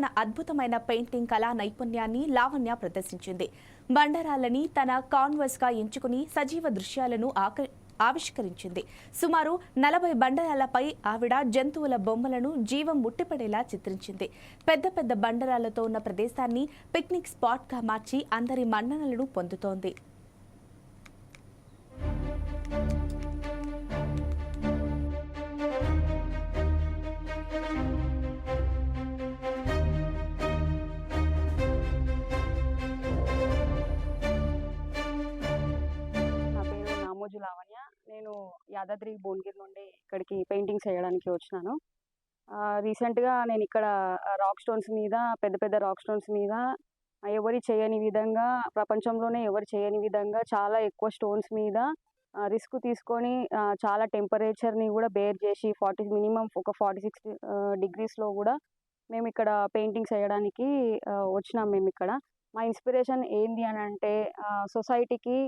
తన అద్భుతమైన పెయింటింగ్ కళా నైపుణ్యాన్ని లావణ్య ప్రదర్శించింది. బండరాలని తన కాన్వర్స్గా ఎంచుకుని సజీవ దృశ్యాలను ఆక ఆవిష్కరించింది. సుమారు నలభై బండరాలపై ఆవిడ జంతువుల బొమ్మలను జీవం ముట్టిపడేలా చిత్రించింది. పెద్ద పెద్ద బండరాలతో ఉన్న ప్రదేశాన్ని పిక్నిక్ స్పాట్గా మార్చి అందరి మన్ననలను పొందుతోంది. నా రోజు లావణ్య నేను యాదాద్రి భువనగిరి నుండి ఇక్కడికి పెయింటింగ్స్ వేయడానికి వచ్చినాను. రీసెంట్గా నేను ఇక్కడ రాక్ స్టోన్స్ మీద పెద్ద పెద్ద రాక్ స్టోన్స్ మీద ఎవరి చేయని విధంగా ప్రపంచంలోనే ఎవరు చేయని విధంగా చాలా ఎక్కువ స్టోన్స్ మీద రిస్క్ తీసుకొని చాలా టెంపరేచర్ని కూడా బేర్ చేసి ఫార్టీ మినిమం ఒక ఫార్టీ సిక్స్ డిగ్రీస్లో కూడా మేము ఇక్కడ పెయింటింగ్స్ వేయడానికి వచ్చినాం మేము ఇక్కడ. మా ఇన్స్పిరేషన్ ఏంది అని అంటే సొసైటీకి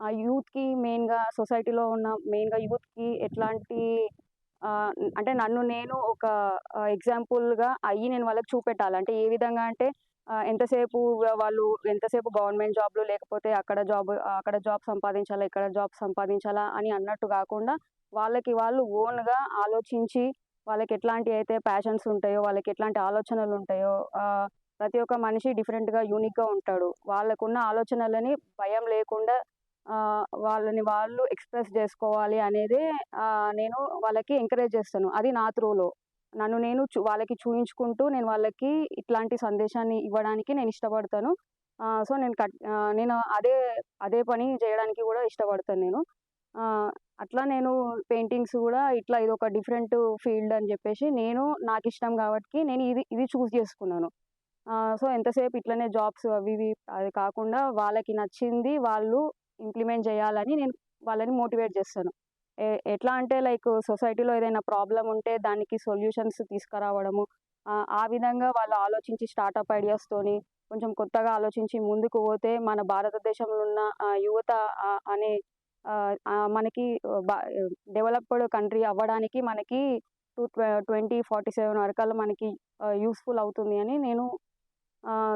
ఆ యూత్కి మెయిన్గా సొసైటీలో ఉన్న మెయిన్గా యూత్కి ఎట్లాంటి అంటే నన్ను నేను ఒక ఎగ్జాంపుల్గా అయ్యి నేను వాళ్ళకి చూపెట్టాలి. అంటే ఏ విధంగా అంటే ఎంతసేపు వాళ్ళు ఎంతసేపు గవర్నమెంట్ జాబ్లు లేకపోతే అక్కడ జాబ్ అక్కడ జాబ్ సంపాదించాలా ఇక్కడ జాబ్ సంపాదించాలా అని అన్నట్టు కాకుండా వాళ్ళకి వాళ్ళు ఓన్గా ఆలోచించి వాళ్ళకి ఎట్లాంటి అయితే ప్యాషన్స్ ఉంటాయో వాళ్ళకి ఎట్లాంటి ఆలోచనలు ఉంటాయో ప్రతి ఒక్క మనిషి డిఫరెంట్గా యూనిక్గా ఉంటాడు. వాళ్ళకున్న ఆలోచనలని భయం లేకుండా వాళ్ళని వాళ్ళు ఎక్స్ప్రెస్ చేసుకోవాలి అనేది నేను వాళ్ళకి ఎంకరేజ్ చేస్తాను. అది నా త్రూలో నన్ను నేను చూ వాళ్ళకి చూయించుకుంటూ నేను వాళ్ళకి ఇట్లాంటి సందేశాన్ని ఇవ్వడానికి నేను ఇష్టపడతాను. సో నేను కట్ నేను అదే అదే పని చేయడానికి కూడా ఇష్టపడతాను నేను. అట్లా నేను పెయింటింగ్స్ కూడా ఇట్లా ఇది ఒక డిఫరెంట్ ఫీల్డ్ అని చెప్పేసి నేను నాకు ఇష్టం కాబట్టి నేను ఇది ఇది చూస్ చేసుకున్నాను. సో ఎంతసేపు ఇట్లనే జాబ్స్ అవి ఇవి అది కాకుండా వాళ్ళకి నచ్చింది వాళ్ళు ఇంప్లిమెంట్ చేయాలని నేను వాళ్ళని మోటివేట్ చేస్తాను. ఏ- ఎట్లా అంటే లైక్ సొసైటీలో ఏదైనా ప్రాబ్లం ఉంటే దానికి సొల్యూషన్స్ తీసుకురావడము ఆ, విధంగా వాళ్ళు ఆలోచించి స్టార్టప్ ఐడియాస్తోని కొంచెం కొత్తగా ఆలోచించి ముందుకు పోతే మన భారతదేశంలో ఉన్న యువత అనే మనకి డెవలప్డ్ కంట్రీ అవ్వడానికి మనకి టూ ట్వంటీ ఫార్టీ సెవెన్ వరకల్లా మనకి యూస్ఫుల్ అవుతుంది అని నేను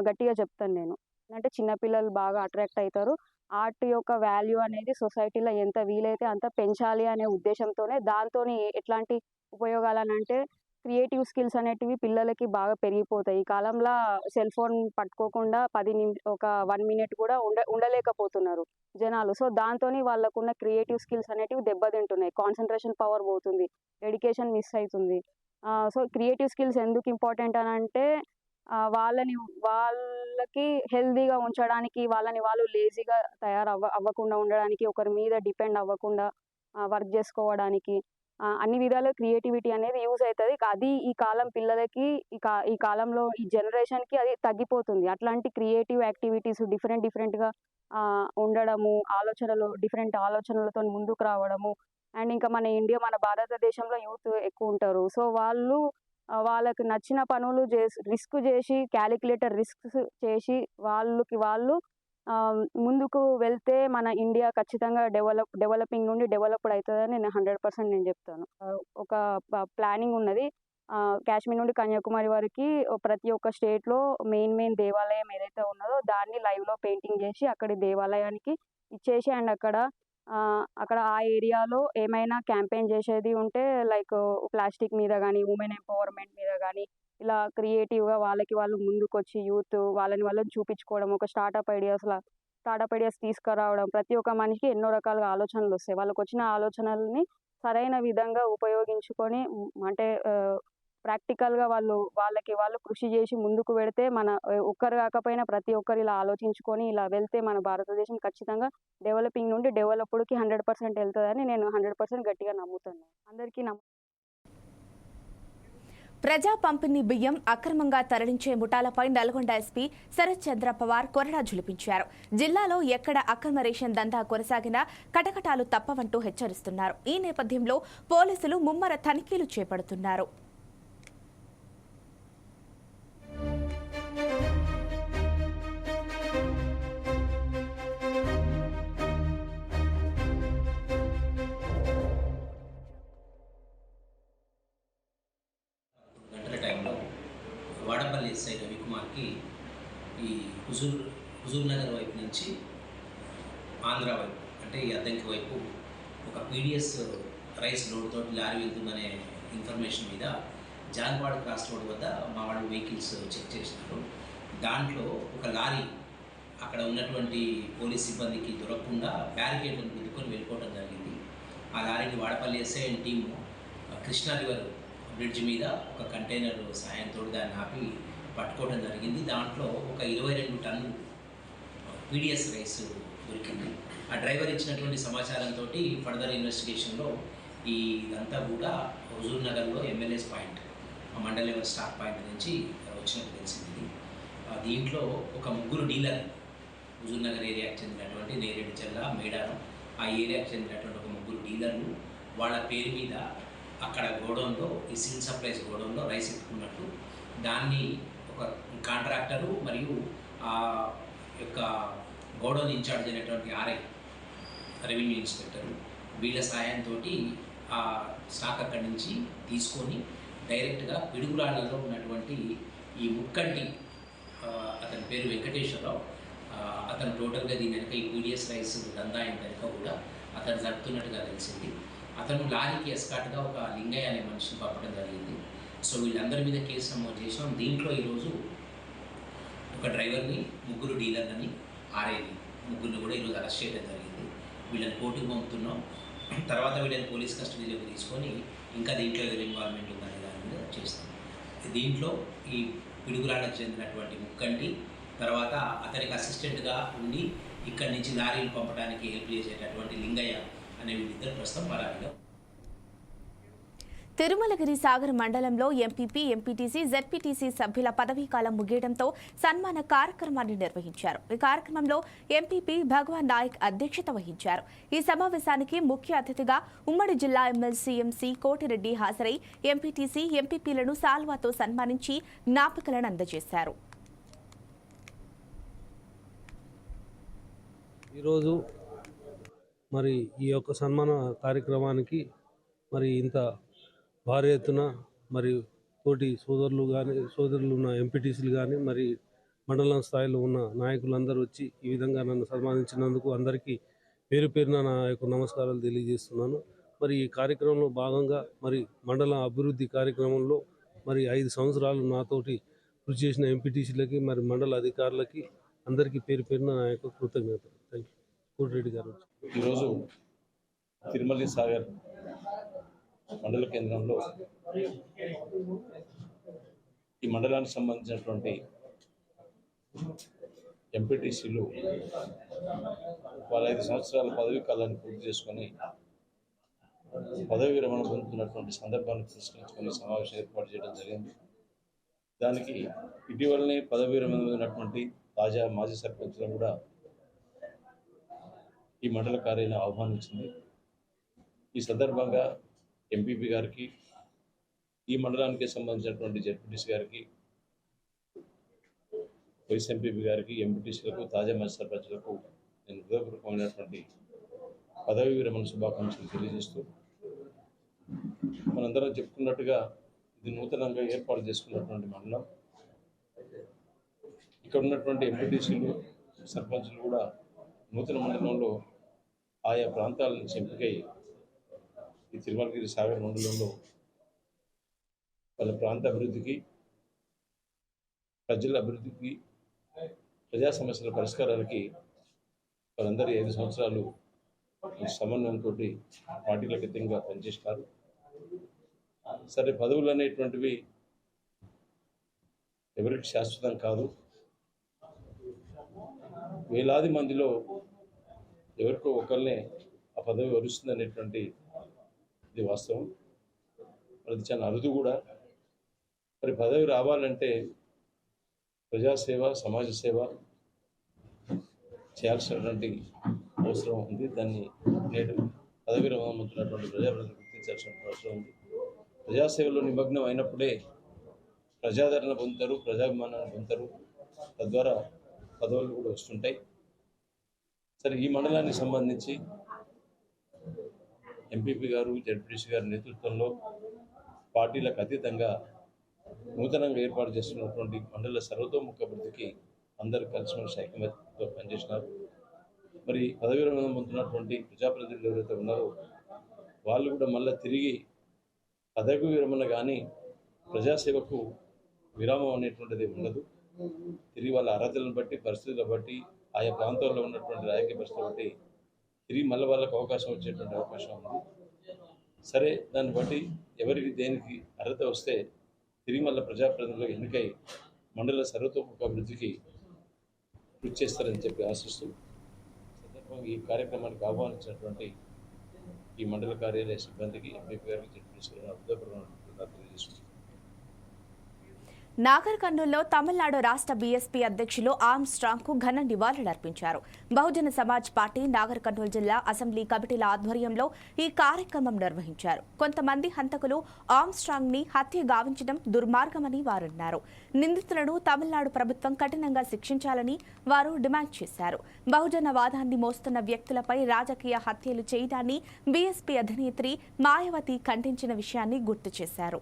గట్టిగా చెప్తాను నేను. అంటే చిన్నపిల్లలు బాగా అట్రాక్ట్ అవుతారు ఆర్ట్ యొక్క వాల్యూ అనేది సొసైటీలో ఎంత వీలైతే అంత పెంచాలి అనే ఉద్దేశంతోనే దాంతో ఎట్లాంటి ఉపయోగాలు అని అంటే క్రియేటివ్ స్కిల్స్ అనేటివి పిల్లలకి బాగా పెరిగిపోతాయి. ఈ కాలంలో సెల్ ఫోన్ పట్టుకోకుండా పది నిమి ఒక వన్ మినిట్ కూడా ఉండ ఉండలేకపోతున్నారు జనాలు. సో దాంతో వాళ్ళకున్న క్రియేటివ్ స్కిల్స్ అనేటివి దెబ్బతింటున్నాయి. కాన్సన్ట్రేషన్ పవర్ పోతుంది. ఎడ్యుకేషన్ మిస్ అవుతుంది సో క్రియేటివ్ స్కిల్స్ ఎందుకు ఇంపార్టెంట్ అని అంటే వాళ్ళని వాళ్ళకి హెల్దీగా ఉంచడానికి వాళ్ళని వాళ్ళు లేజీగా తయారవ్వ అవ్వకుండా ఉండడానికి ఒకరి మీద డిపెండ్ అవ్వకుండా వర్క్ చేసుకోవడానికి అన్ని విధాల క్రియేటివిటీ అనేది యూజ్ అవుతుంది. అది ఈ కాలం పిల్లలకి ఈ కా ఈ కాలంలో ఈ జనరేషన్కి అది తగ్గిపోతుంది. అట్లాంటి క్రియేటివ్ యాక్టివిటీస్ డిఫరెంట్ డిఫరెంట్గా ఉండడము ఆలోచనలు డిఫరెంట్ ఆలోచనలతో ముందుకు రావడము అండ్ ఇంకా మన ఇండియా మన భారతదేశంలో యూత్ ఎక్కువ ఉంటారు. సో వాళ్ళు వాళ్ళకి నచ్చిన పనులు చేసి రిస్క్ చేసి క్యాలిక్యులేటర్ రిస్క్ చేసి వాళ్ళకి వాళ్ళు ముందుకు వెళ్తే మన ఇండియా ఖచ్చితంగా డెవలప్ డెవలపింగ్ నుండి డెవలప్డ్ అవుతుందని నేను హండ్రెడ్ పర్సెంట్ నేను చెప్తాను. ఒక ప్లానింగ్ ఉన్నది. కాశ్మీర్ నుండి కన్యాకుమారి వరకు ప్రతి ఒక్క స్టేట్లో మెయిన్ మెయిన్ దేవాలయం ఏదైతే ఉన్నదో దాన్ని లైవ్లో పెయింటింగ్ చేసి అక్కడి దేవాలయానికి ఇచ్చేసి అండ్ అక్కడ అక్కడ ఆ ఏరియాలో ఏమైనా క్యాంపెయిన్ చేసేది ఉంటే లైక్ ప్లాస్టిక్ మీద కానీ ఉమెన్ ఎంపవర్మెంట్ మీద కానీ ఇలా క్రియేటివ్గా వాళ్ళకి వాళ్ళు ముందుకొచ్చి యూత్ వాళ్ళని వాళ్ళని చూపించుకోవడం ఒక స్టార్టప్ ఐడియాస్లా స్టార్టప్ ఐడియాస్ తీసుకురావడం ప్రతి ఒక్క మనిషికి ఎన్నో రకాలుగా ఆలోచనలు వస్తాయి. వాళ్ళకి వచ్చిన ఆలోచనల్ని సరైన విధంగా ఉపయోగించుకొని అంటే ప్రాక్టికల్గా వాళ్ళు వాళ్ళకి వాళ్ళు కృషి చేసి ముందుకు వెడితే మన ఒక్కరు కాకపోయినా ప్రతి ఒక్కరు ఇలా ఆలోచించుకొని ఇలా వెళ్తే మన భారతదేశం ఖచ్చితంగా డెవలపింగ్ నుండి డెవలప్డ్కి హండ్రెడ్ పర్సెంట్ వెళ్తుందని నేను హండ్రెడ్ పర్సెంట్ గట్టిగా నమ్ముతున్నాను. అందరికీ నమ్ము ప్రజా పంపిణీ బియ్యం అక్రమంగా తరలించే ముఠాలపై నల్గొండ ఎస్పీ శరత్ చంద్ర పవార్ కొరడా జులిపించారు జిల్లాలో ఎక్కడ అక్రమ రేషన్ దందా కొనసాగినా కటకటాలు తప్పవంటూ హెచ్చరిస్తున్నారు. ఈ నేపథ్యంలో పోలీసులు ముమ్మర తనిఖీలు చేపడుతున్నారు. గంటల ఎస్ఐ రవికుమార్కి ఈ హుజూర్ హుజూర్ నగర్ వైపు నుంచి ఆంధ్ర వైపు అంటే ఈ అద్దంకి వైపు ఒక పీడిఎస్ రైస్ రోడ్ తోటి లారీ వెళ్తుందనే ఇన్ఫర్మేషన్ మీద జాన్వాడ క్రాస్ రోడ్ వద్ద మా వాళ్ళు వెహికల్స్ చెక్ చేసినారు. దాంట్లో ఒక లారీ అక్కడ ఉన్నటువంటి పోలీస్ సిబ్బందికి దొరకకుండా బ్యారికేడ్లను గుద్దుకొని వెళ్ళిపోవడం జరిగింది. ఆ లారీని Vadapalli SI and team Krishna river bridge మీద ఒక కంటైనర్ సాయంతో దాన్ని ఆపి పట్టుకోవడం జరిగింది. దాంట్లో ఒక ఇరవై రెండు టన్నులు పీడిఎస్ రైస్ దొరికింది. ఆ డ్రైవర్ ఇచ్చినటువంటి సమాచారంతో ఫర్దర్ ఇన్వెస్టిగేషన్లో ఈ ఇదంతా కూడా హుజూర్ నగర్లో ఎమ్మెల్యేస్ పాయింట్ ఆ మండల్ లెవెల్ స్టాక్ పాయింట్ నుంచి వచ్చినట్టు తెలిసింది దీంట్లో ఒక ముగ్గురు డీలర్ హుజూర్ నగర్ ఏరియాకి చెందినటువంటి నేరేడు జిల్లా మేడారం ఆ ఏరియాకి చెందినటువంటి ఒక ముగ్గురు డీలర్లు వాళ్ళ పేరు మీద అక్కడ గోడౌన్లో ఈ సిల్ సప్లైస్ గోడౌన్లో రైస్ ఎత్తుకున్నట్టు దాన్ని కాంట్రాక్టరు మరియు ఆ యొక్క గోడౌన్ ఇన్ఛార్జ్ అయినటువంటి ఆర్ఐ రెవెన్యూ ఇన్స్పెక్టర్ వీళ్ళ సాయంతో ఆ స్టాక్ అక్కడి నుంచి తీసుకొని డైరెక్ట్గా పిడుగురాళ్ళలో ఉన్నటువంటి ఈ ముక్కంటి అతని పేరు వెంకటేశ్వరరావు అతను టోటల్గా దీని వెనక ఈ పీడిఎస్ రైస్ దందా అయిన వెనక కూడా అతను జరుపుతున్నట్టుగా తెలిసింది. అతను లారీకి ఎస్కాట్గా ఒక లింగయ్య అనే మనిషిని పంపడం జరిగింది. సో వీళ్ళందరి మీద కేసు నమోదు చేసాం దీంట్లో ఈరోజు ఒక డ్రైవర్ని ముగ్గురు డీలర్లని ఆర్ఐని ముగ్గురిని కూడా ఈరోజు అరెస్ట్ చేయడం జరిగింది. వీళ్ళని కోర్టుకు పంపుతున్నాం. తర్వాత వీళ్ళని పోలీస్ కస్టడీలోకి తీసుకొని ఇంకా దీంట్లో ఎవరి ఇన్వాల్వ్మెంట్ ఉందనే దాని మీద చేస్తాం. దీంట్లో ఈ పిడుగులాడకు చెందినటువంటి ముక్కంటి తర్వాత అతనికి అసిస్టెంట్గా ఉండి ఇక్కడి నుంచి లారీలు పంపడానికి హెల్ప్ చేసేటటువంటి లింగయ్య అనే వీళ్ళిద్దరు ప్రస్తుతం పరారీలో తిరుమలగిరి సాగర్ మండలంలో ఎంపీపీ ఎంపీటీసీ జెడ్పీటీసీ సభ్యుల పదవీకాలం ముగియడంతో సన్మాన కార్యక్రమాన్ని నిర్వహించారు. ఈ కార్యక్రమంలో ఎంపీపీ భగవాన్ నాయక్ అధ్యక్షత వహించారు. ఈ సమావేశానికి ముఖ్య అతిథిగా ఉమ్మడి జిల్లా ఎమ్మెల్సీ ఎంసీ కోటిరెడ్డి హాజరై ఎంపీటీసీ ఎంపీపీలను సాల్వాతో సన్మానించి జ్ఞాపికలను అందజేశారు. ఈరోజు మరి ఈ యొక్క సన్మాన కార్యక్రమానికి మరి ఇంత భారీ ఎత్తున మరియు తోటి సోదరులు కానీ సోదరులు ఉన్న ఎంపీటీసీలు కానీ మరి మండలం స్థాయిలో ఉన్న నాయకులందరూ వచ్చి ఈ విధంగా నన్ను సన్మానించినందుకు అందరికీ పేరు పేరున నా యొక్క నమస్కారాలు తెలియజేస్తున్నాను. మరి ఈ కార్యక్రమంలో భాగంగా మరి మండల అభివృద్ధి కార్యక్రమంలో మరి ఐదు సంవత్సరాలు నాతోటి కృషి చేసిన ఎంపీటీసీలకి మరి మండల అధికారులకి అందరికీ పేరు పేరున నా యొక్క కృతజ్ఞతలు. థ్యాంక్ యూ కోటిరెడ్డి గారు ఈరోజు తిరుమల సాగర్ మండల కేంద్రంలో ఈ మండలానికి సంబంధించినటువంటి ఎంపీటీసీలు వాళ్ళ ఐదు సంవత్సరాల పదవీ కాలాన్ని పూర్తి చేసుకొని పదవి విరమణ పొందుతున్నటువంటి సందర్భాన్ని పురస్కరించుకొని సమావేశం ఏర్పాటు చేయడం జరిగింది. దానికి ఇటీవలనే పదవి విరమణ పొందినటువంటి తాజా మాజీ సర్పంచ్లను కూడా ఈ మండల కార్యాలయం ఆహ్వానించింది. ఈ సందర్భంగా ఎంపీపీ గారికి ఈ మండలానికి సంబంధించినటువంటి జడ్పీటీసీ గారికి వైస్ ఎంపీపీ గారికి ఎంపీటీసీలకు తాజా మంచి సర్పంచ్లకు నేను హృదయపూర్వకమైనటువంటి పదవి విరమణ శుభాకాంక్షలు తెలియజేస్తూ మనందరం చెప్పుకున్నట్టుగా ఇది నూతనంగా ఏర్పాటు చేసుకున్నటువంటి మండలం. ఇక్కడ ఉన్నటువంటి ఎంపీటీసీలు సర్పంచులు కూడా నూతన మండలంలో ఆయా ప్రాంతాల నుంచి ఎంపికై ఈ తిరుమలగిరి సాగర్ మండలంలో వాళ్ళ ప్రాంత అభివృద్ధికి ప్రజల అభివృద్ధికి ప్రజా సమస్యల పరిష్కారాలకి వారందరూ ఐదు సంవత్సరాలు ఈ సమన్వయంతో పార్టీలకు అతీతంగా పనిచేస్తారు. సరే పదవులు అనేటువంటివి ఎవరికి శాశ్వతం కాదు. వేలాది మందిలో ఎవరికో ఒకరినే ఆ పదవి వరుస్తుంది అనేటువంటి ఇది వాస్తవం. ప్రతి అది చాలా అరుదు కూడా. మరి పదవి రావాలంటే ప్రజాసేవ సమాజ సేవ చేయాల్సినటువంటి అవసరం ఉంది. దాన్ని నేడు పదవి రమవుతున్నటువంటి ప్రజాప్రతిని గుర్తించాల్సిన అవసరం ఉంది. ప్రజాసేవలో నిమగ్నం అయినప్పుడే ప్రజాదరణ పొందుతారు ప్రజాభిమానాన్ని పొందుతారు. తద్వారా పదవులు కూడా వస్తుంటాయి. సరే ఈ మండలానికి సంబంధించి ఎంపీపీ గారు జడ్పీటీసీ గారి నేతృత్వంలో పార్టీలకు అతీతంగా నూతనంగా ఏర్పాటు చేస్తున్నటువంటి మండల సర్వతోముఖ అభివృద్ధికి అందరూ కలిసిమెలిసి ఐక్యమత్యంతో పనిచేసినారు. మరి పదవి విరమణం పొందుతున్నటువంటి ప్రజాప్రతినిధులు ఎవరైతే ఉన్నారో వాళ్ళు కూడా మళ్ళీ తిరిగి పదవి విరమణ కానీ ప్రజాసేవకు విరామం అనేటువంటిది ఉండదు. తిరిగి వాళ్ళ అర్హతలను బట్టి పరిస్థితులను బట్టి ఆయా ప్రాంతాల్లో ఉన్నటువంటి రాజకీయ పరిస్థితులను బట్టి తిరిగి మళ్ళీ వాళ్ళకి అవకాశం వచ్చేటువంటి అవకాశం ఉంది. సరే దాన్ని బట్టి ఎవరికి దేనికి అర్హత వస్తే తిరిగి మళ్ళీ ప్రజాప్రతినిధులకు ఎన్నికై మండల సర్వతోముఖ అభివృద్ధికి కృషి చేస్తారని చెప్పి ఆశిస్తూ సందర్భంగా ఈ కార్యక్రమానికి ఆహ్వానించినటువంటి ఈ మండల కార్యాలయ సిబ్బందికి ఎంపీ గారికి జడ్పీ హృదయపూర్వక నాగర్ కర్నూల్లో తమిళనాడు రాష్ట్ర బీఎస్పీ అధ్యక్షులు ఆర్మ్ స్ట్రాంగ్కు ఘన నివాళులర్పించారు బహుజన సమాజ్ పార్టీ నాగర్ కర్నూలు జిల్లా అసెంబ్లీ కమిటీల ఆధ్వర్యంలో ఈ కార్యక్రమం నిర్వహించారు. కొంతమంది హంతకులు ఆర్మ్ స్ట్రాంగ్ని హత్య గావించడం దుర్మార్గమని వారన్నారు. నిందితులను తమిళనాడు ప్రభుత్వం కఠినంగా శిక్షించాలని వారు డిమాండ్ చేశారు. బహుజన వాదాన్ని మోస్తున్న వ్యక్తులపై రాజకీయ హత్యలు చేయడాన్ని బీఎస్పీ అధినేత్రి మాయావతి ఖండించిన విషయాన్ని గుర్తు చేశారు.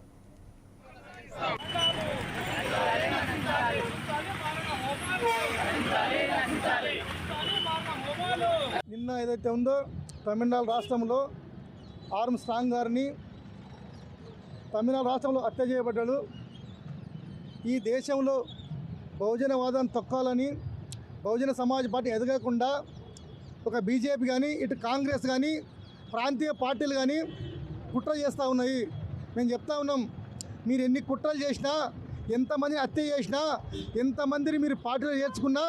నిన్న ఏదైతే ఉందో తమిళనాడు రాష్ట్రంలో ఆర్మ్ స్ట్రాంగ్ గారిని తమిళనాడు రాష్ట్రంలో హత్య చేయబడ్డాడు. ఈ దేశంలో బహుజనవాదాన్ని తొక్కాలని బహుజన సమాజ్ పార్టీ ఎదగకుండా ఒక బీజేపీ కానీ ఇటు కాంగ్రెస్ కానీ ప్రాంతీయ పార్టీలు కానీ కుట్ర చేస్తూ ఉన్నాయి. మేము చెప్తా ఉన్నాం మీరు ఎన్ని కుట్రలు చేసినా ఎంతమంది హత్య చేసినా ఎంతమందిని మీరు పార్టీలో చేర్చుకున్నా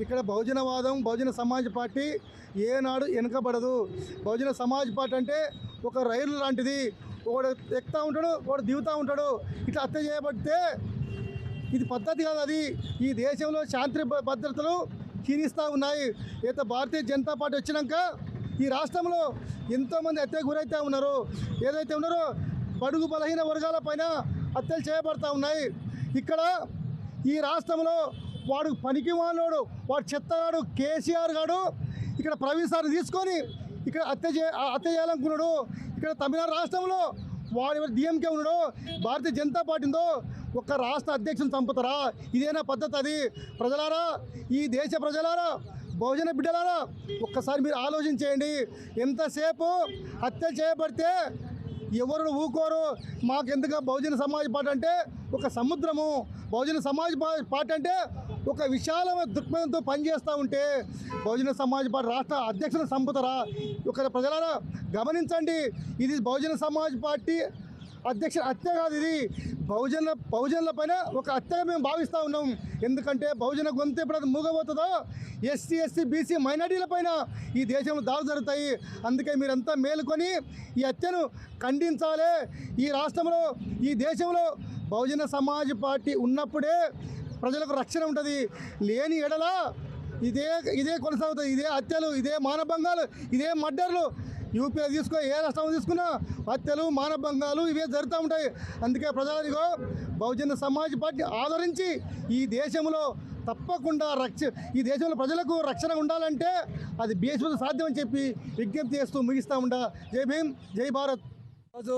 ఇక్కడ బహుజనవాదం బహుజన సమాజ్ పార్టీ ఏనాడు వెనుకబడదు. బహుజన సమాజ్ పార్టీ అంటే ఒక రైలు లాంటిది. ఒకడు ఎక్కుతూ ఉంటాడు ఒకడు దిగుతూ ఉంటాడు. ఇట్లా హత్య చేయబడితే ఇది పద్ధతి కాదు అది. ఈ దేశంలో శాంతి భ- భద్రతలు క్షీణిస్తూ ఉన్నాయి. అయితే భారతీయ జనతా పార్టీ వచ్చినాక ఈ రాష్ట్రంలో ఎంతోమంది హత్య గురైతే ఉన్నారు. ఏదైతే ఉన్నారో బడుగు బలహీన వర్గాల పైన హత్యలు చేయబడతా ఉన్నాయి. ఇక్కడ ఈ రాష్ట్రంలో వాడు పనికి వాడు వాడు చెత్తగాడు కేసీఆర్ గాడు. ఇక్కడ ప్రవీణ్ తీసుకొని ఇక్కడ హత్య చే హత్య చేయాలనుకున్నాడు. ఇక్కడ తమిళనాడు రాష్ట్రంలో వాడు ఎవరు? డిఎంకే ఉన్నాడో. భారతీయ జనతా పార్టీ ఉందో రాష్ట్ర అధ్యక్షుని చంపుతారా? ఇదేనా పద్ధతి అది? ప్రజలారా ఈ దేశ ప్రజలారా బహుజన బిడ్డలారా ఒక్కసారి మీరు ఆలోచించేయండి. ఎంతసేపు హత్య చేయబడితే ఎవరు ఊకోరు? మాకెందుకు బహుజన సమాజ్ పార్టీ అంటే ఒక సముద్రము. బహుజన సమాజ్ పార్టీ అంటే ఒక విశాలమైన దృక్పథంతో పనిచేస్తూ ఉంటే బహుజన సమాజ్ పార్టీ రాష్ట్ర అధ్యక్షుల సంపుతరా. ఒక ప్రజలారా గమనించండి. ఇది బహుజన సమాజ్ పార్టీ అధ్యక్ష హత్య కాదు ఇది. బహుజన బహుజనుల పైన ఒక హత్యగా మేము భావిస్తూ ఉన్నాం. ఎందుకంటే బహుజన గొంతు ఎప్పుడైతే మూగబోతుందో ఎస్సీ ఎస్సీ బీసీ మైనార్టీల పైన ఈ దేశంలో దాడులు జరుగుతాయి. అందుకే మీరంతా మేలుకొని ఈ హత్యను ఖండించాలి. ఈ రాష్ట్రంలో ఈ దేశంలో బహుజన సమాజ్ పార్టీ ఉన్నప్పుడే ప్రజలకు రక్షణ ఉంటుంది. లేని ఎడల ఇదే ఇదే కొనసాగుతుంది ఇదే హత్యలు ఇదే మానభంగాలు ఇదే మర్డర్లు. యూపీలో తీసుకో ఏ రాష్ట్రం తీసుకున్నా హత్యలు మానభంగాలు ఇవే జరుగుతూ ఉంటాయి. అందుకే ప్రజలదిగో బహుజన సమాజ్ పార్టీ ఆదరించి ఈ దేశంలో తప్పకుండా రక్ష ఈ దేశంలో ప్రజలకు రక్షణ ఉండాలంటే అది బీఎస్పీతో సాధ్యమని చెప్పి విజ్ఞప్తి చేస్తూ ముగిస్తూ ఉంటా జై భీమ్ జై భారత్. రోజు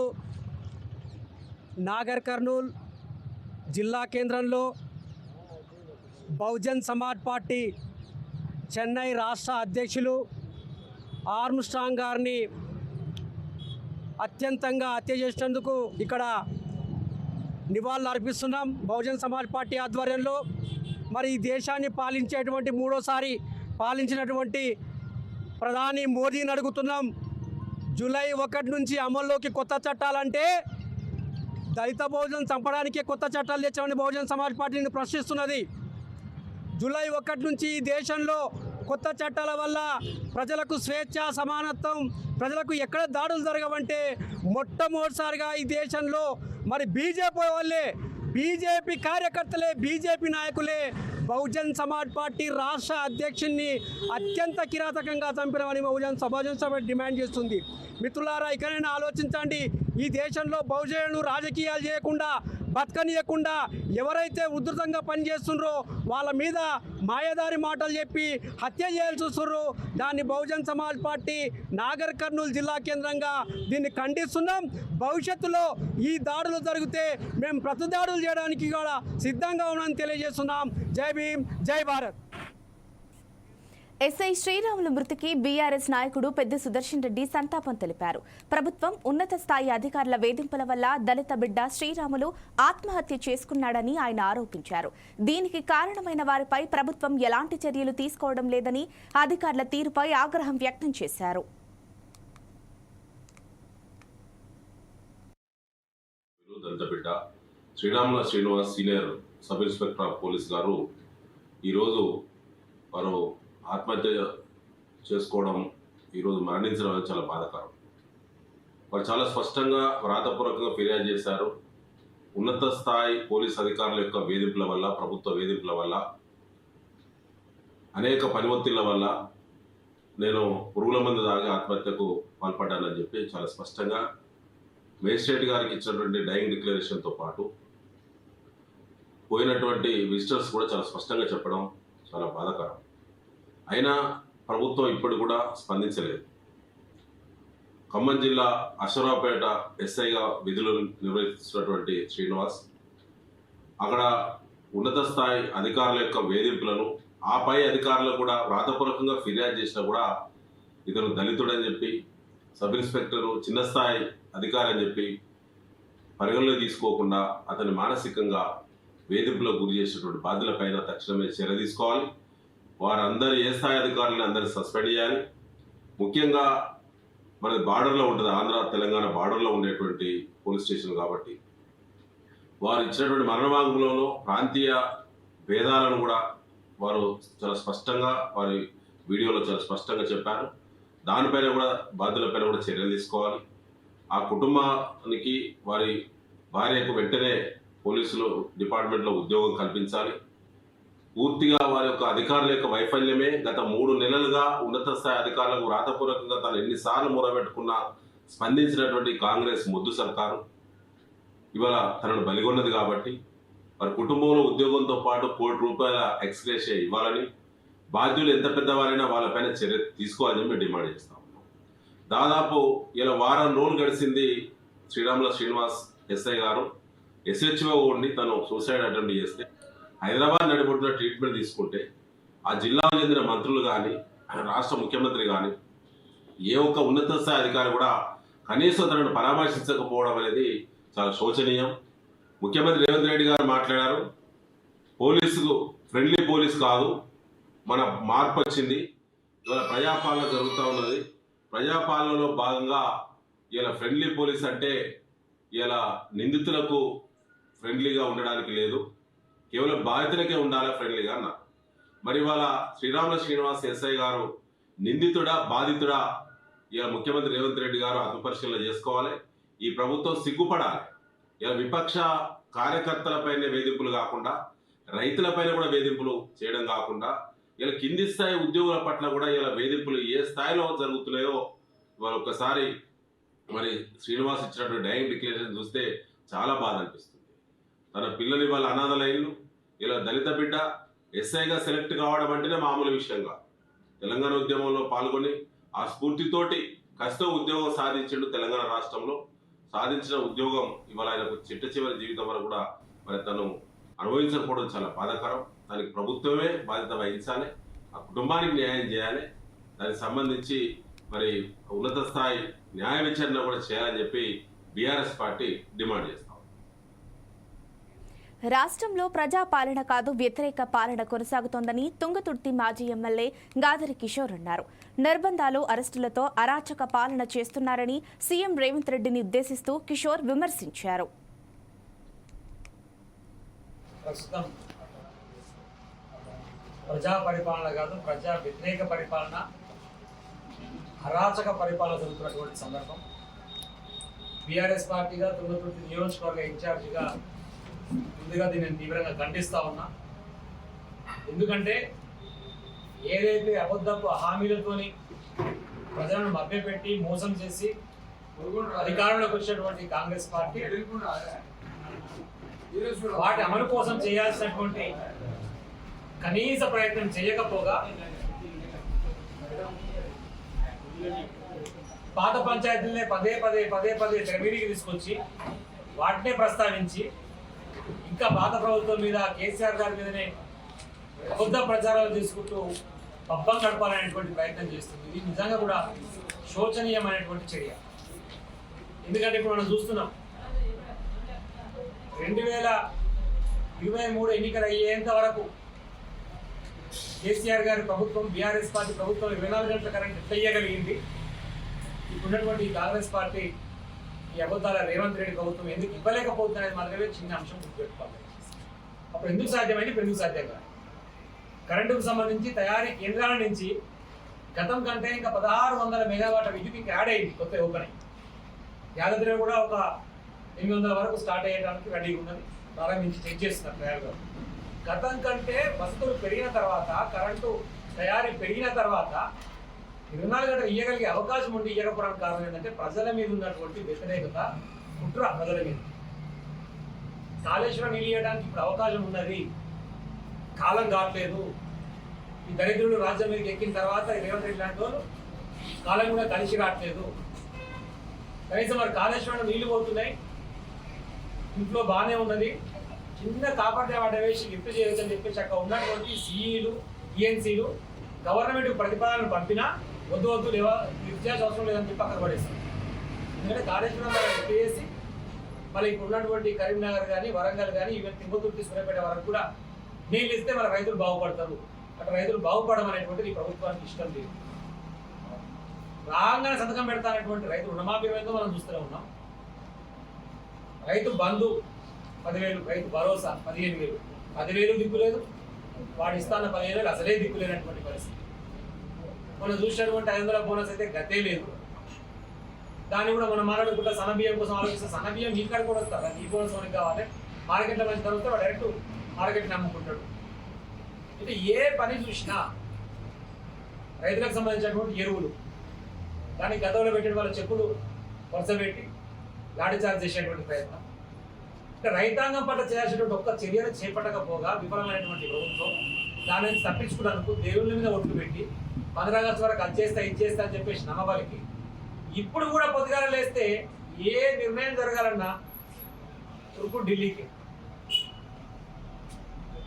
నాగర్ కర్నూల్ జిల్లా కేంద్రంలో బహుజన్ సమాజ్ పార్టీ చెన్నై రాష్ట్ర అధ్యక్షులు ఆర్మ్ స్ట్రాంగ్ గారిని అత్యంతంగా హత్య చేసినందుకు ఇక్కడ నివాళులు అర్పిస్తున్నాం బహుజన్ సమాజ్ పార్టీ ఆధ్వర్యంలో మరి ఈ దేశాన్ని పాలించేటువంటి మూడోసారి పాలించినటువంటి ప్రధాని మోదీని అడుగుతున్నాం. జూలై ఒకటి నుంచి అమల్లోకి కొత్త చట్టాలంటే దళిత బహుజన్ చంపడానికి కొత్త చట్టాలు తెచ్చామని బహుజన్ సమాజ్ పార్టీని ప్రశ్నిస్తున్నది. జూలై ఒకటి నుంచి ఈ దేశంలో కొత్త చట్టాల వల్ల ప్రజలకు స్వేచ్ఛ సమానత్వం ప్రజలకు ఎక్కడ దాడులు జరగవంటే మొట్టమొదటిసారిగా ఈ దేశంలో మరి బీజేపీ వాళ్ళే బీజేపీ కార్యకర్తలే బీజేపీ నాయకులే బహుజన్ సమాజ్ పార్టీ రాష్ట్ర అధ్యక్షుడిని అత్యంత కిరాతకంగా చంపినమని బహుజన్ సమాజం సభ డిమాండ్ చేస్తుంది. మిత్రులారా ఇకనైనా ఆలోచించండి. ఈ దేశంలో బహుజనులు రాజకీయాలు చేయకుండా బతకనియకుండా ఎవరైతే ఉధృతంగా పనిచేస్తుండ్రో వాళ్ళ మీద మాయదారి మాటలు చెప్పి హత్య చేయాల్సి వస్తున్నారు. దాన్ని బహుజన్ సమాజ్ పార్టీ నాగర్ కర్నూలు జిల్లా కేంద్రంగా దీన్ని ఖండిస్తున్నాం. భవిష్యత్తులో ఈ దాడులు జరిగితే మేము ప్రతిదాడులు చేయడానికి కూడా సిద్ధంగా ఉన్నామని తెలియజేస్తున్నాం. జై భీమ్ జై భారత్. ఎస్ఐ శ్రీరాములు మృతికి బీఆర్ఎస్ నాయకుడు పెద్ద సుదర్శన్ రెడ్డి సంతాపం తెలిపారు. ప్రభుత్వం ఉన్నత స్థాయి అధికారుల వేధింపుల వల్ల దళిత బిడ్డ శ్రీరాములు ఆత్మహత్య చేసుకున్నాడని ఆయన ఆరోపించారు. దీనికి కారణమైన వారిపై ప్రభుత్వం ఎలాంటి చర్యలు తీసుకోవడం లేదని అధికారుల తీరుపై ఆగ్రహం వ్యక్తం చేశారు. Sriramula Srinivas senior sub inspector of police గారు ఈరోజు వారు ఆత్మహత్య చేసుకోవడం ఈరోజు మరణించడం అనేది చాలా బాధాకరం. వారు చాలా స్పష్టంగా వ్రాతపూర్వకంగా ఫిర్యాదు చేశారు. ఉన్నత స్థాయి పోలీస్ అధికారుల యొక్క వేధింపుల వల్ల ప్రభుత్వ వేధింపుల వల్ల అనేక పనివత్తిళ్ళ వల్ల నేను పురుగుల మందు తాగి ఆత్మహత్యకు పాల్పడ్డానని చెప్పి చాలా స్పష్టంగా మేజిస్ట్రేట్ గారికి ఇచ్చినటువంటి డైయింగ్ డిక్లరేషన్తో పాటు పోయినటువంటి విజిటర్స్ కూడా చాలా స్పష్టంగా చెప్పడం చాలా బాధాకరం. అయినా ప్రభుత్వం ఇప్పుడు కూడా స్పందించలేదు. ఖమ్మం జిల్లా అశ్వరావుపేట ఎస్ఐగా విధులు నిర్వహిస్తున్నటువంటి శ్రీనివాస్ అక్కడ ఉన్నత స్థాయి అధికారుల యొక్క వేధింపులను ఆ పై అధికారులు కూడా వ్రాతపూర్వకంగా ఫిర్యాదు చేసినా కూడా ఇతను దళితుడని చెప్పి సబ్ ఇన్స్పెక్టరు చిన్న స్థాయి అధికారి అని చెప్పి పరిగణలో తీసుకోకుండా అతని మానసికంగా వేధింపులకు గురి చేసినటువంటి బాధ్యులపైన తక్షణమే చర్య తీసుకోవాలి. వారందరి ఏ స్థాయి అధికారులను అందరినీ సస్పెండ్ చేయాలి. ముఖ్యంగా మన బార్డర్లో ఉంటుంది ఆంధ్ర తెలంగాణ బార్డర్లో ఉండేటువంటి పోలీస్ స్టేషన్ కాబట్టి. వారు ఇచ్చినటువంటి మరణవాంగులలో ప్రాంతీయ భేదాలను కూడా వారు చాలా స్పష్టంగా వారి వీడియోలో చాలా స్పష్టంగా చెప్పారు. దానిపైన కూడా బాధ్యులపైన కూడా చర్యలు తీసుకోవాలి. ఆ కుటుంబానికి వారి భార్యకు వెంటనే పోలీసులు డిపార్ట్మెంట్లో ఉద్యోగం కల్పించాలి. పూర్తిగా వారి యొక్క అధికారుల యొక్క వైఫల్యమే. గత మూడు నెలలుగా ఉన్నత స్థాయి అధికారులకు వ్రాతపూర్వకంగా తాను ఎన్నిసార్లు మొరబెట్టుకున్నా స్పందించినటువంటి కాంగ్రెస్ ముద్దు సర్కారు. ఇవాళ తనను బలిగొన్నది కాబట్టి వారి కుటుంబంలో ఉద్యోగంతో పాటు కోటి రూపాయల ఎక్స్గ్రేషియా ఇవ్వాలని బాధ్యులు ఎంత పెద్దవారైనా వాళ్ళపైన చర్య తీసుకోవాలని మేము డిమాండ్ చేస్తాం దాదాపు ఇలా వారం రోజులు గడిచింది శ్రీరాముల శ్రీనివాస్ ఎస్ఐ గారు. ఎస్హెచ్ఓ ఉండి తను సూసైడ్ అటెంప్ట్ చేస్తే హైదరాబాద్ నడిపడుతున్న ట్రీట్మెంట్ తీసుకుంటే ఆ జిల్లాకు చెందిన మంత్రులు కానీ రాష్ట్ర ముఖ్యమంత్రి కానీ ఏ ఒక్క ఉన్నత స్థాయి అధికారి కూడా కనీసం తనను పరామర్శించకపోవడం అనేది చాలా శోచనీయం. ముఖ్యమంత్రి రేవంత్ రెడ్డి గారు మాట్లాడారు పోలీసుకు ఫ్రెండ్లీ పోలీస్ కాదు మన మార్పు వచ్చింది. ఇవాళ ప్రజాపాలన జరుగుతూ ఉన్నది. ప్రజాపాలనలో భాగంగా ఇలా ఫ్రెండ్లీ పోలీస్ అంటే ఇలా నిందితులకు ఫ్రెండ్లీగా ఉండడానికి లేదు. కేవలం బాధితులకే ఉండాలి ఫ్రెండ్లీగా అన్నారు మరి ఇవాళ శ్రీరాముల శ్రీనివాస్ ఎస్ఐ గారు నిందితుడా బాధితుడా? ఇలా ముఖ్యమంత్రి రేవంత్ రెడ్డి గారు ఆత్మపరిశీలన చేసుకోవాలి. ఈ ప్రభుత్వం సిగ్గుపడాలి. ఇలా విపక్ష కార్యకర్తలపైనే వేధింపులు కాకుండా రైతులపైన కూడా వేధింపులు చేయడం కాకుండా ఇలా కింది స్థాయి ఉద్యోగుల పట్ల కూడా ఇలా వేధింపులు ఏ స్థాయిలో జరుగుతున్నాయో వాళ్ళు ఒక్కసారి మరి శ్రీనివాస్ ఇచ్చినటువంటి డైయింగ్ డిక్లరేషన్ చూస్తే చాలా బాధ అనిపిస్తుంది. తన పిల్లలు ఇవాళ అనాథలైన్లు ఇలా దళిత బిడ్డ ఎస్ఐగా సెలెక్ట్ కావడం అంటేనే మామూలు విషయంగా తెలంగాణ ఉద్యమంలో పాల్గొని ఆ స్ఫూర్తితోటి కష్టం ఉద్యోగం సాధించిండు తెలంగాణ రాష్ట్రంలో. సాధించిన ఉద్యోగం ఇవాళ ఆయనకు చిట్ట చివరి జీవితం వరకు కూడా మరి తను అనుభవించకపోవడం చాలా బాధాకరం. దానికి ప్రభుత్వమే బాధ్యత వహించాలి. ఆ కుటుంబానికి న్యాయం చేయాలి. దానికి సంబంధించి మరి ఉన్నత స్థాయి న్యాయ విచారణ కూడా చేయాలని చెప్పి బీఆర్ఎస్ పార్టీ డిమాండ్ చేస్తాం రాష్ట్రంలో ప్రజాపాలన కాదు వ్యతిరేక పాలన కొనసాగుతోందని తుంగతుర్తి మాజీ ఎమ్మెల్యే గాదరి కిషోర్ అన్నారు. నిర్బంధాలు అరెస్టులతో అరాచక పాలన చేస్తున్నారని సీఎం రేవంత్ రెడ్డిని ఉద్దేశిస్తూ కిషోర్ విమర్శించారు. ప్రజా పరిపాలన కాదు ప్రజా వ్యతిరేక పరిపాలన అరాచక పరిపాలన జరుగుతున్నటువంటి సందర్భం. బీఆర్ఎస్ పార్టీగా తుంగతుర్తి నియోజకవర్గ ఇన్ఛార్జిగా ముందుగా దీన్ని తీవ్రంగా ఖండిస్తా ఉన్నా. ఎందుకంటే ఏదైతే అబద్ధపు హామీలతోని ప్రజలను మభ్యపెట్టి మోసం చేసి అధికారంలోకి వచ్చినటువంటి కాంగ్రెస్ పార్టీ వాటి అమలు కోసం చేయాల్సినటువంటి కనీస ప్రయత్నం చేయకపోగా పాత పంచాయతీలనే పదే పదే పదే పదే తెరమీడికి తీసుకొచ్చి వాటినే ప్రస్తావించి ఇంకా పాత ప్రభుత్వం మీద కేసీఆర్ గారి మీదనే అబద్ధ ప్రచారాలు తీసుకుంటూ పబ్బం గడపాలనేటువంటి ప్రయత్నం చేస్తుంది. ఇది నిజంగా కూడా శోచనీయమైనటువంటి చర్య. ఎందుకంటే ఇప్పుడు మనం చూస్తున్నాం రెండు వేల ఇరవై మూడు ఎన్నికలు అయ్యేంత వరకు కేసీఆర్ గారి ప్రభుత్వం బీఆర్ఎస్ పార్టీ ప్రభుత్వం ఇరవై నాలుగు గంటల కరెంట్ ఎట్లయ్యగలిగింది ఇప్పుడున్నటువంటి కాంగ్రెస్ పార్టీ ఈ అబద్ధాల రేవంత్ రెడ్డి ప్రభుత్వం ఎందుకు ఇవ్వలేకపోతుంది అనేది మాత్రమే చిన్న అంశం గుర్తుపెట్టుకోవాలి. అప్పుడు ఎందుకు సాధ్యమైంది? ఇప్పుడు ఎందుకు సాధ్యం కాదు. కరెంటుకు సంబంధించి తయారీ కేంద్రాల నుంచి గతం కంటే ఇంకా పదహారు వందల మెగావాట్ల విద్యుత్ ఇంకా యాడ్ అయింది కొత్త ఓపెన్ అయింది. యాదాద్రిలో కూడా ఒక ఎనిమిది వందల వరకు స్టార్ట్ అయ్యడానికి రెడీ ఉన్నది. ప్రారంభించి చెక్ చేస్తున్నారు తయారుగా గతం కంటే వసతులు పెరిగిన తర్వాత కరెంటు తయారీ పెరిగిన తర్వాత ఇరవై నాలుగు గంటలు ఇయ్యగలిగే అవకాశం ఉండి ఇయ్యకపోవడానికి కారణం ఏంటంటే ప్రజల మీద ఉన్నటువంటి వ్యతిరేకత కుట్ర ప్రజల మీద. కాళేశ్వరం నీళ్ళు ఇవ్వడానికి ఇప్పుడు అవకాశం ఉన్నది. కాలం కావట్లేదు. ఈ దరిద్రులు రాజ్యం మీదకి ఎక్కిన తర్వాత రేవంత్ రెడ్డి లాంటి వాళ్ళు కాలం కూడా కలిసి రావట్లేదు. కనీసం మరి కాళేశ్వరం నీళ్ళు పోతున్నాయి. ఇంట్లో బాగానే ఉన్నది. చిన్న కాపాడే వాడ వేసి లిఫ్ట్ చేయొచ్చు చెప్పేసి అక్కడ ఉన్నటువంటి సిఈలు ఈఎన్సీలు గవర్నమెంట్ ప్రతిపాదనలు పంపినా వద్దు వద్దు లేవా? లిఫ్ట్ చేయాల్సిన అవసరం లేదని చెప్పి అక్కడ పడేస్తాం ఎందుకంటే కాళేశ్వరం లిఫ్ట్ చేసి మళ్ళీ ఇప్పుడు ఉన్నటువంటి కరీంనగర్ కానీ వరంగల్ కానీ ఈవెన్ తిమ్మతుర్తి సూర్యాపేట వరకు కూడా నీళ్ళు ఇస్తే మన రైతులు బాగుపడతారు. అక్కడ రైతులు బాగుపడడం అనేటువంటిది ఈ ప్రభుత్వానికి ఇష్టం లేదు. రాగానే సంతకం పెడతానటువంటి రైతు రుణమాఫీ వైపు మనం చూస్తూనే ఉన్నాం. రైతు బంధు పదివేలు రైతు భరోసా పదిహేను వేలు. పదివేలు దిక్కు లేదు. వాడు ఇస్తాన్న పదిహేను వేలు అసలే దిక్కు లేనటువంటి పరిస్థితి. మనం చూసినటువంటి ఐదు వందల బోనస్ అయితే గతే లేదు. దాన్ని కూడా మనం మాట్లాడుకుంటే సన్నబియ్యం కోసం ఆలోచిస్తే. సన్నబియ్యం ఈ కాడ కూడా వస్తారు ఈ బోనస్ మనకి కావాలి. మార్కెట్లో మంచి ధర వస్తే వాడు డైరెక్ట్ మార్కెట్ని అమ్ముకుంటాడు అంటే ఏ పని చూసినా రైతులకు సంబంధించినటువంటి ఎరువులు దాన్ని గతంలో పెట్టిన వాళ్ళ చెక్కులు వరుస పెట్టి లాఠీ చార్జ్ చేసేటువంటి ప్రయత్నం. అంటే రైతాంగం పట్ల చేయాల్సినటువంటి ఒక్క చర్యను చేపట్టకపోగా విఫలమైనటువంటి ప్రభుత్వం దాని నుంచి తప్పించుకోవడానికి దేవుళ్ళ మీద ఒట్టు పెట్టి పంద్రా ఆగస్టు వరకు అది చేస్తా ఇది చేస్తా అని చెప్పేసి నమ్మబలికి. ఇప్పుడు కూడా పొద్దుగాల లేస్తే ఏ నిర్ణయం జరగాలన్నా తురుకు ఢిల్లీకి.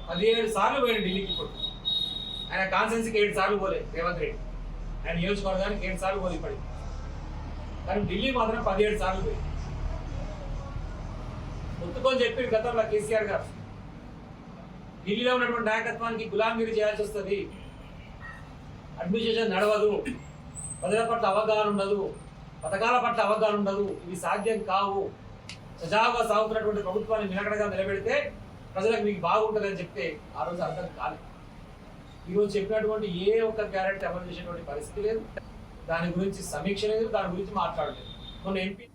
పదిహేడు సార్లు పోయాడు ఢిల్లీకి ఇప్పుడు. ఆయన కాన్సెన్స్కి ఏడు సార్లు పోలేదు రేవంత్ రెడ్డి. ఆయన నియోజకవర్గానికి ఏడు సార్లు పోలే పడింది కానీ ఢిల్లీ మాత్రం పదిహేడు సార్లు పోయి ఒత్తుకొని చెప్పి గతంలో కేసీఆర్ గారు. ఢిల్లీలో ఉన్నటువంటి నాయకత్వానికి గులాంగిరి చేయాల్సి వస్తుంది. అడ్మినిస్ట్రేషన్ నడవదు. ప్రజల పట్ల అవగాహన ఉండదు. పథకాల పట్ల అవగాహన ఉండదు. ఇవి సాధ్యం కావు. సజావుగా సాగుతున్నటువంటి ప్రభుత్వాన్ని నిలకడగా నిలబెడితే ప్రజలకు మీకు బాగుంటుందని చెప్తే ఆ రోజు అర్థం కాలేదు ఈరోజు చెప్పినటువంటి ఏ ఒక్క గ్యారెంటీ అమలు చేసేటువంటి పరిస్థితి లేదు. దాని గురించి సమీక్ష లేదు దాని గురించి మాట్లాడలేదు. మొన్న ఎంపీ